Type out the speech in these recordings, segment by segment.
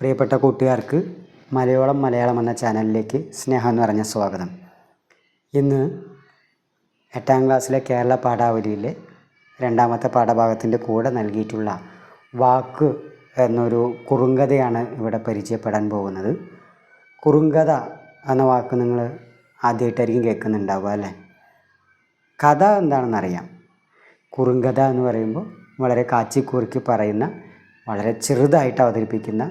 പ്രിയപ്പെട്ട കൂട്ടുകാർക്ക് മലയോളം മലയാളം എന്ന ചാനലിലേക്ക് സ്നേഹം നിറഞ്ഞ സ്വാഗതം. ഇന്ന് എട്ടാം ക്ലാസ്സിലെ കേരള പാഠാവലിയിലെ രണ്ടാമത്തെ പാഠഭാഗത്തിന്റെ കൂടെ നൽകിയിട്ടുള്ള വാക്ക് എന്നൊരു കുറുങ്കഥയാണ് ഇവിടെ പരിചയപ്പെടാൻ പോകുന്നത്. കുറുങ്കഥ എന്ന വാക്ക് നിങ്ങൾ ആദ്യമായിട്ടായിരിക്കും കേൾക്കുന്നുണ്ടാവുക അല്ലേ? കഥ എന്താണെന്നറിയാം. കുറുങ്കഥ എന്ന് പറയുമ്പോൾ വളരെ കാച്ചിക്കുറുക്കി പറയുന്ന വളരെ ചെറുതായിട്ട് അവതരിപ്പിക്കുന്ന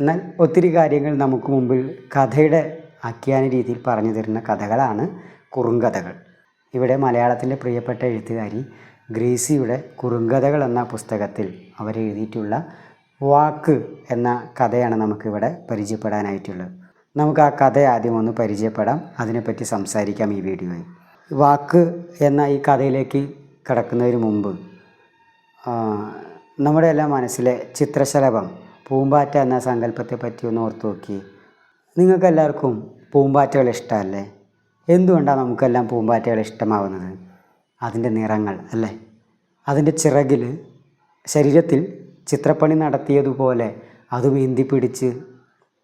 എന്നാൽ ഒത്തിരി കാര്യങ്ങൾ നമുക്ക് മുമ്പിൽ കഥയുടെ ആഖ്യാന രീതിയിൽ പറഞ്ഞു തരുന്ന കഥകളാണ് കുറുങ്കഥകൾ ഇവിടെ മലയാളത്തിന്റെ പ്രിയപ്പെട്ട എഴുത്തുകാരി ഗ്രീസിയുടെ കുറുങ്കഥകൾ എന്ന പുസ്തകത്തിൽ അവരെഴുതിയിട്ടുള്ള വാക്ക് എന്ന കഥയാണ് നമുക്കിവിടെ പരിചയപ്പെടാനായിട്ടുള്ളത്. നമുക്ക് ആ കഥ ആദ്യം ഒന്ന് പരിചയപ്പെടാം. അതിനെപ്പറ്റി സംസാരിക്കാം ഈ വീഡിയോയിൽ. വാക്ക് എന്ന ഈ കഥയിലേക്ക് കടക്കുന്നതിന് മുമ്പ് നമ്മുടെ എല്ലാം മനസ്സിലെ ചിത്രശലഭം പൂമ്പാറ്റ എന്ന സങ്കല്പത്തെ പറ്റി ഒന്ന് ഓർത്ത് നോക്കി. നിങ്ങൾക്കെല്ലാവർക്കും പൂമ്പാറ്റകൾ ഇഷ്ടമല്ലേ? എന്തുകൊണ്ടാണ് നമുക്കെല്ലാം പൂമ്പാറ്റകൾ ഇഷ്ടമാവുന്നത്? അതിന്റെ നിറങ്ങൾ അല്ലേ? അതിന്റെ ചിറകിൽ ശരീരത്തിൽ ചിത്രപ്പണി നടത്തിയതുപോലെ അത് വീന്തി പിടിച്ച്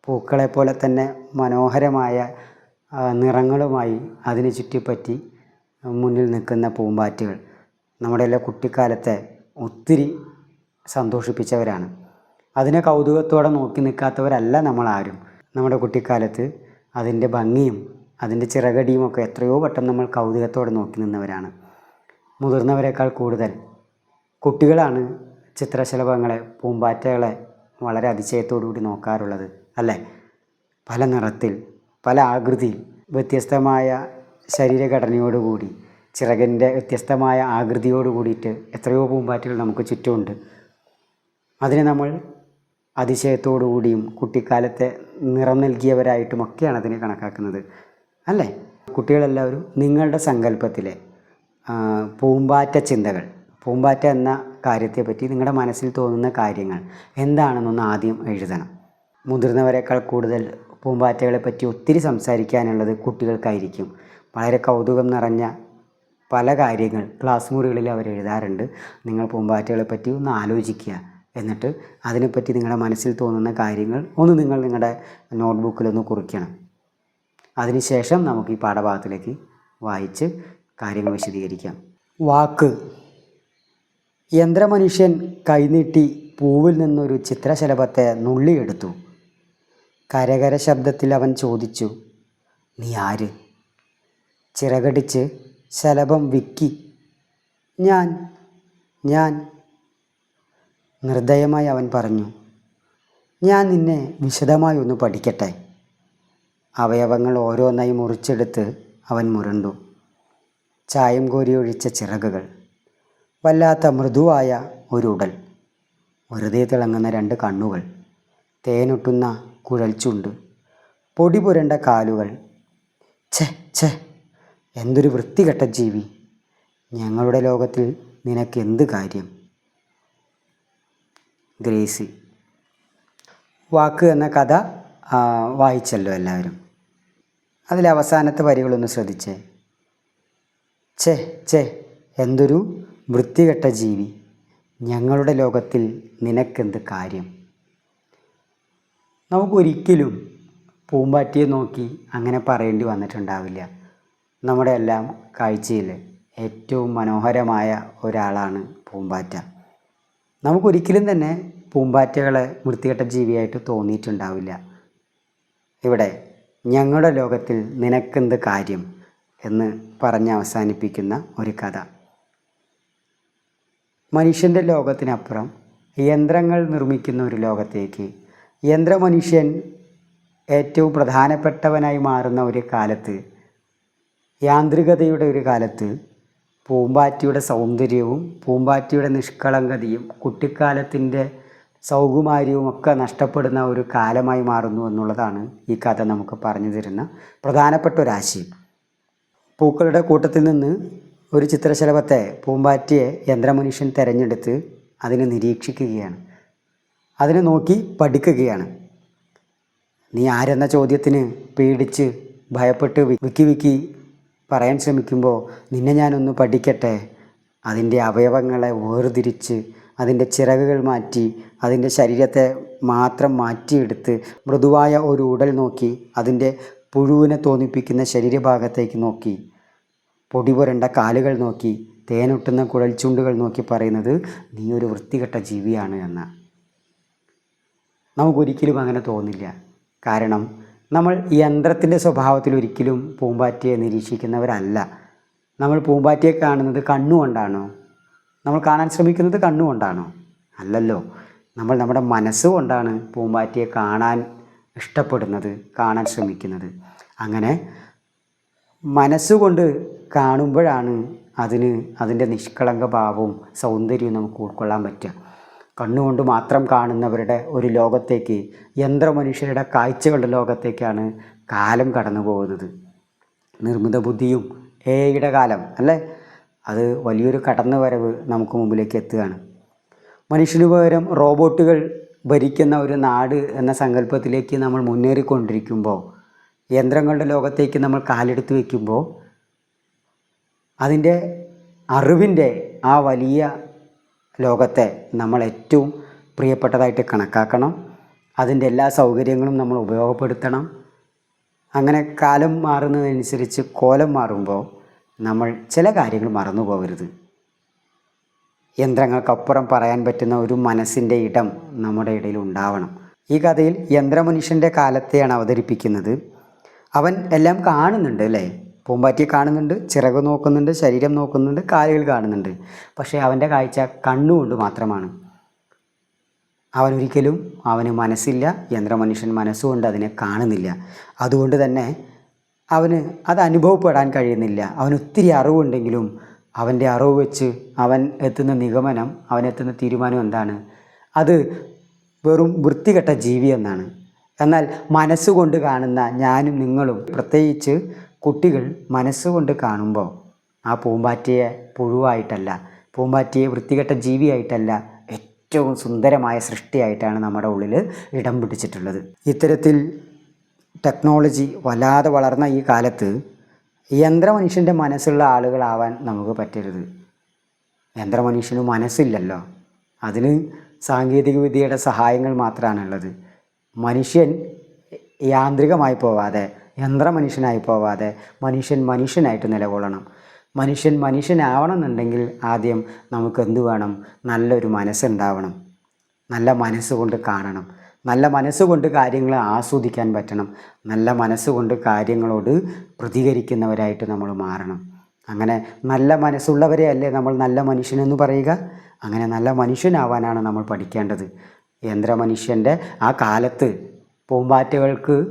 പൂക്കളെ പോലെ തന്നെ മനോഹരമായ നിറങ്ങളുമായി അതിനെ ചുറ്റിപ്പറ്റി മുന്നിൽ നിൽക്കുന്ന പൂമ്പാറ്റകൾ. നമ്മുടെ എല്ലാ കുട്ടിക്കാലത്തെ ഒത്തിരി സന്തോഷിപ്പിച്ചവരാണ്. അതിനെ കൗതുകത്തോടെ നോക്കി നിൽക്കാത്തവരല്ല നമ്മളാരും. നമ്മുടെ കുട്ടിക്കാലത്ത് അതിന്റെ ഭംഗിയും അതിന്റെ ചിറകടിയും ഒക്കെ എത്രയോ വട്ടം നമ്മൾ കൗതുകത്തോടെ നോക്കി നിന്നവരാണ്. മുതിർന്നവരെക്കാൾ കൂടുതൽ കുട്ടികളാണ് ചിത്രശലഭങ്ങളെ പൂമ്പാറ്റകളെ വളരെ അതിശയത്തോടു കൂടി നോക്കാറുള്ളത് അല്ലേ? പല നിറത്തിൽ പല ആകൃതിയിൽ വ്യത്യസ്തമായ ശരീരഘടനയോടുകൂടി ചിറകിന്റെ വ്യത്യസ്തമായ ആകൃതിയോട് കൂടിയിട്ട് എത്രയോ പൂമ്പാറ്റകൾ നമുക്ക് ചുറ്റുമുണ്ട്. അതിനെ നമ്മൾ അതിശയത്തോടു കൂടിയും കുട്ടിക്കാലത്തെ നിറം നൽകിയവരായിട്ടുമൊക്കെയാണ് അതിനെ കണക്കാക്കുന്നത്. അല്ലേ? കുട്ടികളെല്ലാവരും നിങ്ങളുടെ സങ്കല്പത്തിലെ പൂമ്പാറ്റ ചിന്തകൾ പൂമ്പാറ്റ എന്ന കാര്യത്തെപ്പറ്റി നിങ്ങളുടെ മനസ്സിൽ തോന്നുന്ന കാര്യങ്ങൾ എന്താണെന്നൊന്ന് ആദ്യം എഴുതണം. മുതിർന്നവരെക്കാൾ കൂടുതൽ പൂമ്പാറ്റകളെ പറ്റി ഒത്തിരി സംസാരിക്കാനുള്ളത് കുട്ടികൾക്കായിരിക്കും. വളരെ കൗതുകം നിറഞ്ഞ പല കാര്യങ്ങൾ ക്ലാസ് മുറികളിൽ അവർ എഴുതാറുണ്ട് നിങ്ങൾ പൂമ്പാറ്റകളെ പറ്റി ഒന്ന് ആലോചിക്കുക. എന്നിട്ട് അതിനെപ്പറ്റി നിങ്ങളുടെ മനസ്സിൽ തോന്നുന്ന കാര്യങ്ങൾ ഒന്ന് നിങ്ങൾ നിങ്ങളുടെ നോട്ട്ബുക്കിലൊന്ന് കുറിക്കണം. അതിനുശേഷം നമുക്ക് ഈ പാഠഭാഗത്തിലേക്ക് വായിച്ച് കാര്യങ്ങൾ വിശദീകരിക്കാം. വാക്ക്. യന്ത്രമനുഷ്യൻ കൈനീട്ടി പൂവിൽ നിന്നൊരു ചിത്രശലഭത്തെ നുള്ളിയെടുത്തു. കരകര ശബ്ദത്തിൽ അവൻ ചോദിച്ചു നീ ആര്? ചിറകടിച്ച് ശലഭം വിക്കി. ഞാൻ ഞാൻ. നിർദ്ദയമായി അവൻ പറഞ്ഞു ഞാൻ നിന്നെ വിശദമായി ഒന്ന് പഠിക്കട്ടെ. അവയവങ്ങൾ ഓരോന്നായി മുറിച്ചെടുത്ത് അവൻ മുരണ്ടു. ചായം കോരിയൊഴിച്ച ചിറകുകൾ വല്ലാത്ത മൃദുവായ ഒരു ഉടൽ വെറുതെ തിളങ്ങുന്ന രണ്ട് കണ്ണുകൾ തേനൊട്ടുന്ന കുഴൽച്ചുണ്ട് പൊടി പുരണ്ട കാലുകൾ. ഛെ ഛെ എന്തൊരു വൃത്തികെട്ട ജീവി. ഞങ്ങളുടെ ലോകത്തിൽ നിനക്ക് എന്ത് കാര്യം? ഗ്രേസി. വാക്ക് എന്ന കഥ വായിച്ചല്ലോ എല്ലാവരും. അതിലെ അവസാനത്തെ വരികളൊന്ന് ശ്രദ്ധിച്ചേ. ചേ ചേ എന്തൊരു വൃത്തികെട്ട ജീവി. ഞങ്ങളുടെ ലോകത്തിൽ നിനക്കെന്ത് കാര്യം? നമുക്കൊരിക്കലും പൂമ്പാറ്റിയെ നോക്കി അങ്ങനെ പറയേണ്ടി വന്നിട്ടുണ്ടാവില്ല. നമ്മുടെ എല്ലാം കാഴ്ചയിൽ ഏറ്റവും മനോഹരമായ ഒരാളാണ് പൂമ്പാറ്റ. നമുക്കൊരിക്കലും തന്നെ പൂമ്പാറ്റകളെ വൃത്തികെട്ട ജീവിയായിട്ട് തോന്നിയിട്ടുണ്ടാവില്ല. ഇവിടെ ഞങ്ങളുടെ ലോകത്തിൽ നിനക്കെന്ത് കാര്യം എന്ന് പറഞ്ഞ് അവസാനിപ്പിക്കുന്ന ഒരു കഥ. മനുഷ്യന്റെ ലോകത്തിനപ്പുറം യന്ത്രങ്ങൾ നിർമ്മിക്കുന്ന ഒരു ലോകത്തേക്ക് യന്ത്രമനുഷ്യൻ ഏറ്റവും പ്രധാനപ്പെട്ടവനായി മാറുന്ന ഒരു കാലത്ത് യാന്ത്രികതയുടെ ഒരു കാലത്ത് പൂമ്പാറ്റിയുടെ സൗന്ദര്യവും പൂമ്പാറ്റിയുടെ നിഷ്കളങ്കതയും കുട്ടിക്കാലത്തിന്റെ സൗകുമാര്യവും ഒക്കെ നഷ്ടപ്പെടുന്ന ഒരു കാലമായി മാറുന്നു എന്നുള്ളതാണ് ഈ കഥ നമുക്ക് പറഞ്ഞു തരുന്ന പ്രധാനപ്പെട്ട ഒരാശയം പൂക്കളുടെ കൂട്ടത്തിൽ നിന്ന് ഒരു ചിത്രശലഭത്തെ പൂമ്പാറ്റിയെ യന്ത്രമനുഷ്യൻ തിരഞ്ഞെടുത്ത് അതിനെ നിരീക്ഷിക്കുകയാണ്. അതിനെ നോക്കി പഠിക്കുകയാണ്. നീ ആരെന്ന ചോദ്യത്തിന് പേടിച്ച് ഭയപ്പെട്ട് വിക്കി വിക്കി പറയാൻ ശ്രമിക്കുമ്പോൾ നിന്നെ ഞാനൊന്ന് പഠിക്കട്ടെ. അതിന്റെ അവയവങ്ങളെ വേർതിരിച്ച് അതിന്റെ ചിറകുകൾ മാറ്റി അതിന്റെ ശരീരത്തെ മാത്രം മാറ്റിയെടുത്ത് മൃദുവായ ഒരു ഉടൽ നോക്കി അതിന്റെ പുഴുവിനെ തോന്നിപ്പിക്കുന്ന ശരീരഭാഗത്തേക്ക് നോക്കി പൊടി പുരണ്ട കാലുകൾ നോക്കി തേനൊട്ടുന്ന കുഴൽച്ചുണ്ടുകൾ നോക്കി പറയുന്നത് നീ ഒരു വൃത്തികെട്ട ജീവിയാണ് എന്ന്. നമുക്കൊരിക്കലും അങ്ങനെ തോന്നില്ല. കാരണം നമ്മൾ യന്ത്രത്തിന്റെ സ്വഭാവത്തിൽ ഒരിക്കലും പൂമ്പാറ്റയെ നിരീക്ഷിക്കുന്നവരല്ല. നമ്മൾ പൂമ്പാറ്റയെ കാണുന്നത് കണ്ണുകൊണ്ടാണോ? നമ്മൾ കാണാൻ ശ്രമിക്കുന്നത് കണ്ണുകൊണ്ടാണോ? അല്ലല്ലോ. നമ്മൾ നമ്മുടെ മനസ്സുകൊണ്ടാണ് പൂമ്പാറ്റയെ കാണാൻ ഇഷ്ടപ്പെടുന്നത് കാണാൻ ശ്രമിക്കുന്നത്. അങ്ങനെ മനസ്സുകൊണ്ട് കാണുമ്പോഴാണ് അതിന് അതിന്റെ നിഷ്കളങ്ക ഭാവവും സൗന്ദര്യവും നമുക്ക് ഉൾക്കൊള്ളാൻ പറ്റുക. കണ്ണുകൊണ്ട് മാത്രം കാണുന്നവരുടെ ഒരു ലോകത്തേക്ക് യന്ത്രമനുഷ്യരുടെ കാഴ്ചകളുടെ ലോകത്തേക്കാണ് കാലം കടന്നു പോകുന്നത് നിർമ്മിത ബുദ്ധിയും ഏയുടെ കാലം അല്ലേ? അത് വലിയൊരു കടന്നു വരവ് നമുക്ക് മുമ്പിലേക്ക് എത്തുകയാണ്. മനുഷ്യന് പകരം റോബോട്ടുകൾ ഭരിക്കുന്ന ഒരു നാട് എന്ന സങ്കല്പത്തിലേക്ക് നമ്മൾ മുന്നേറിക്കൊണ്ടിരിക്കുമ്പോൾ യന്ത്രങ്ങളുടെ ലോകത്തേക്ക് നമ്മൾ കാലെടുത്ത് വയ്ക്കുമ്പോൾ അതിന്റെ അറിവിന്റെ ആ വലിയ ലോകത്തെ നമ്മൾ ഏറ്റവും പ്രിയപ്പെട്ടതായിട്ട് കണക്കാക്കണം. അതിന്റെ എല്ലാ സൗകര്യങ്ങളും നമ്മൾ ഉപയോഗപ്പെടുത്തണം. അങ്ങനെ കാലം മാറുന്നതനുസരിച്ച് കോലം മാറുമ്പോൾ നമ്മൾ ചില കാര്യങ്ങൾ മറന്നു പോകരുത്. യന്ത്രങ്ങൾക്കപ്പുറം പറയാൻ പറ്റുന്ന ഒരു മനസ്സിന്റെ ഇടം നമ്മുടെ ഇടയിൽ ഉണ്ടാവണം. ഈ കഥയിൽ യന്ത്രമനുഷ്യന്റെ കാലത്തെയാണ് അവതരിപ്പിക്കുന്നത്. അവൻ എല്ലാം കാണുന്നുണ്ട് അല്ലേ? പൂമ്പാറ്റിയെ കാണുന്നുണ്ട് ചിറക് നോക്കുന്നുണ്ട് ശരീരം നോക്കുന്നുണ്ട് കാലുകൾ കാണുന്നുണ്ട്. പക്ഷേ അവന്റെ കാഴ്ച കണ്ണുകൊണ്ട് മാത്രമാണ്. അവനൊരിക്കലും അവന് മനസ്സില്ല യന്ത്രമനുഷ്യൻ മനസ്സുകൊണ്ട് അതിനെ കാണുന്നില്ല. അതുകൊണ്ട് തന്നെ അവന് അത് അനുഭവപ്പെടാൻ കഴിയുന്നില്ല. അവന് ഒത്തിരി അറിവുണ്ടെങ്കിലും അവന്റെ അറിവ് വെച്ച് അവൻ എത്തുന്ന നിഗമനം അവൻ എത്തുന്ന തീരുമാനം എന്താണ്? അത് വെറും വൃത്തികെട്ട ജീവി എന്നാണ്. എന്നാൽ മനസ്സുകൊണ്ട് കാണുന്ന ഞാനും നിങ്ങളും പ്രത്യേകിച്ച് കുട്ടികൾ മനസ്സുകൊണ്ട് കാണുമ്പോൾ ആ പൂമ്പാറ്റയെ പുഴുവായിട്ടല്ല പൂമ്പാറ്റയെ വൃത്തികെട്ട ജീവിയായിട്ടല്ല ഏറ്റവും സുന്ദരമായ സൃഷ്ടിയായിട്ടാണ് നമ്മുടെ ഉള്ളിൽ ഇടം പിടിച്ചിട്ടുള്ളത്. ഇത്തരത്തിൽ ടെക്നോളജി വല്ലാതെ വളർന്ന ഈ കാലത്ത് യന്ത്രമനുഷ്യന്റെ മനസ്സുള്ള ആളുകളാവാൻ നമുക്ക് പറ്റരുത്. യന്ത്രമനുഷ്യന് മനസ്സില്ലല്ലോ. അതിന് സാങ്കേതികവിദ്യയുടെ സഹായങ്ങൾ മാത്രമാണുള്ളത് മനുഷ്യൻ യാന്ത്രികമായി പോവാതെ യന്ത്രമനുഷ്യനായി പോവാതെ മനുഷ്യൻ മനുഷ്യനായിട്ട് നിലകൊള്ളണം. മനുഷ്യൻ മനുഷ്യനാവണം എന്നുണ്ടെങ്കിൽ ആദ്യം നമുക്ക് എന്തു വേണം? നല്ലൊരു മനസ്സുണ്ടാവണം. നല്ല മനസ്സുകൊണ്ട് കാണണം. നല്ല മനസ്സുകൊണ്ട് കാര്യങ്ങൾ ആസ്വദിക്കാൻ പറ്റണം. നല്ല മനസ്സുകൊണ്ട് കാര്യങ്ങളോട് പ്രതികരിക്കുന്നവരായിട്ട് നമ്മൾ മാറണം. അങ്ങനെ നല്ല മനസ്സുള്ളവരെ അല്ലേ നമ്മൾ നല്ല മനുഷ്യനെന്ന് പറയുക? അങ്ങനെ നല്ല മനുഷ്യനാവാനാണ് നമ്മൾ പഠിക്കേണ്ടത്. യന്ത്രമനുഷ്യന്റെ ആ കാലത്ത് പൂമ്പാറ്റകൾക്ക്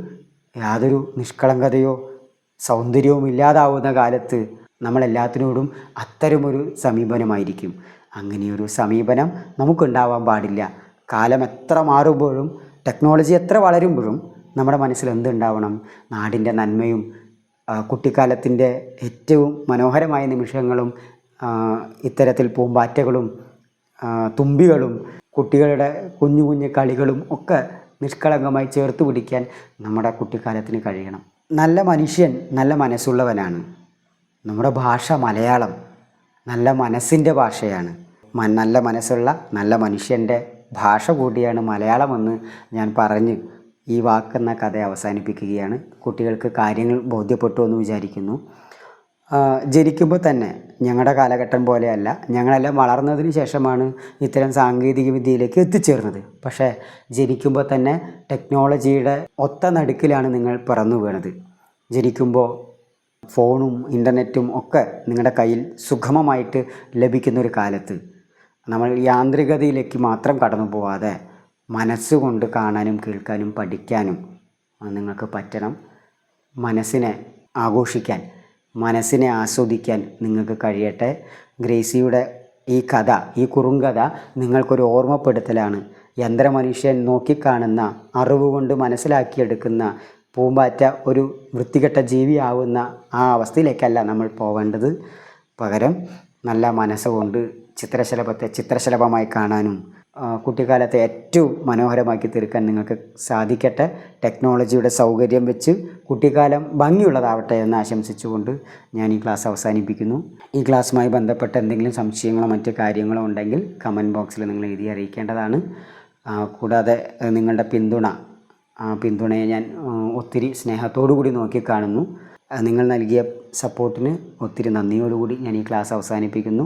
യാതൊരു നിഷ്കളങ്കതയോ സൗന്ദര്യവും ഇല്ലാതാവുന്ന കാലത്ത് നമ്മളെല്ലാത്തിനോടും അത്തരമൊരു സമീപനമായിരിക്കും. അങ്ങനെയൊരു സമീപനം നമുക്കുണ്ടാവാൻ പാടില്ല. കാലം എത്ര മാറുമ്പോഴും ടെക്നോളജി എത്ര വളരുമ്പോഴും നമ്മുടെ മനസ്സിൽ എന്തുണ്ടാവണം? നാടിന്റെ നന്മയും കുട്ടിക്കാലത്തിന്റെ ഏറ്റവും മനോഹരമായ നിമിഷങ്ങളും ഇത്തരത്തിൽ പൂമ്പാറ്റകളും തുമ്പികളും കുട്ടികളുടെ കുഞ്ഞു കുഞ്ഞു കളികളും ഒക്കെ നിഷ്കളങ്കമായി ചേർത്ത് പിടിക്കാൻ നമ്മുടെ കുട്ടിക്കാലത്തിന് കഴിയണം. നല്ല മനുഷ്യൻ നല്ല മനസ്സുള്ളവനാണ്. നമ്മുടെ ഭാഷ മലയാളം നല്ല മനസ്സിന്റെ ഭാഷയാണ്. നല്ല മനസ്സുള്ള നല്ല മനുഷ്യന്റെ ഭാഷ കൂടിയാണ് മലയാളമെന്ന് ഞാൻ പറഞ്ഞ് ഈ വാക്കെന്ന കഥ അവസാനിപ്പിക്കുകയാണ്. കുട്ടികൾക്ക് കാര്യങ്ങൾ ബോധ്യപ്പെട്ടു എന്ന് വിചാരിക്കുന്നു. ജനിക്കുമ്പോൾ തന്നെ ഞങ്ങളുടെ കാലഘട്ടം പോലെയല്ല. ഞങ്ങളെല്ലാം വളർന്നതിന് ശേഷമാണ് ഇത്തരം സാങ്കേതിക വിദ്യയിലേക്ക് എത്തിച്ചേർന്നത്. പക്ഷേ ജനിക്കുമ്പോൾ തന്നെ ടെക്നോളജിയുടെ ഒത്ത നടുക്കിലാണ് നിങ്ങൾ പിറന്നു വീണത്. ജനിക്കുമ്പോൾ ഫോണും ഇന്റർനെറ്റും ഒക്കെ നിങ്ങളുടെ കയ്യിൽ സുഗമമായിട്ട് ലഭിക്കുന്നൊരു കാലത്ത്. നമ്മൾ യാന്ത്രികതയിലേക്ക് മാത്രം കടന്നു പോവാതെ മനസ്സുകൊണ്ട് കാണാനും കേൾക്കാനും പഠിക്കാനും നിങ്ങൾക്ക് പറ്റണം. മനസ്സിനെ ആഘോഷിക്കാൻ മനസ്സിനെ ആസ്വദിക്കാൻ നിങ്ങൾക്ക് കഴിയട്ടെ. ഗ്രേസിയുടെ ഈ കഥ ഈ കുറുങ്കഥ നിങ്ങൾക്കൊരു ഓർമ്മപ്പെടുത്തലാണ്. യന്ത്രമനുഷ്യൻ നോക്കിക്കാണുന്ന അറിവ് കൊണ്ട് മനസ്സിലാക്കിയെടുക്കുന്ന പൂമ്പാറ്റ ഒരു വൃത്തികെട്ട ജീവിയാവുന്ന ആ അവസ്ഥയിലേക്കല്ല നമ്മൾ പോകേണ്ടത് പകരം നല്ല മനസ്സുകൊണ്ട് ചിത്രശലഭത്തെ ചിത്രശലഭമായി കാണാനും കുട്ടിക്കാലത്തെ ഏറ്റവും മനോഹരമാക്കി തീർക്കാൻ നിങ്ങൾക്ക് സാധിക്കട്ടെ. ടെക്നോളജിയുടെ സൗകര്യം വെച്ച് കുട്ടിക്കാലം ഭംഗിയുള്ളതാവട്ടെ എന്ന് ആശംസിച്ചുകൊണ്ട് ഞാൻ ഈ ക്ലാസ് അവസാനിപ്പിക്കുന്നു. ഈ ക്ലാസ്സുമായി ബന്ധപ്പെട്ട എന്തെങ്കിലും സംശയങ്ങളോ മറ്റ് കാര്യങ്ങളോ ഉണ്ടെങ്കിൽ കമന്റ് ബോക്സിൽ നിങ്ങൾ എഴുതി അറിയിക്കേണ്ടതാണ്. കൂടാതെ നിങ്ങളുടെ പിന്തുണ പിന്തുണയെ ഞാൻ ഒത്തിരി സ്നേഹത്തോടു കൂടി നോക്കിക്കാണുന്നു നിങ്ങൾ നൽകിയ സപ്പോർട്ടിന് ഒത്തിരി നന്ദിയോടുകൂടി ഞാൻ ഈ ക്ലാസ് അവസാനിപ്പിക്കുന്നു.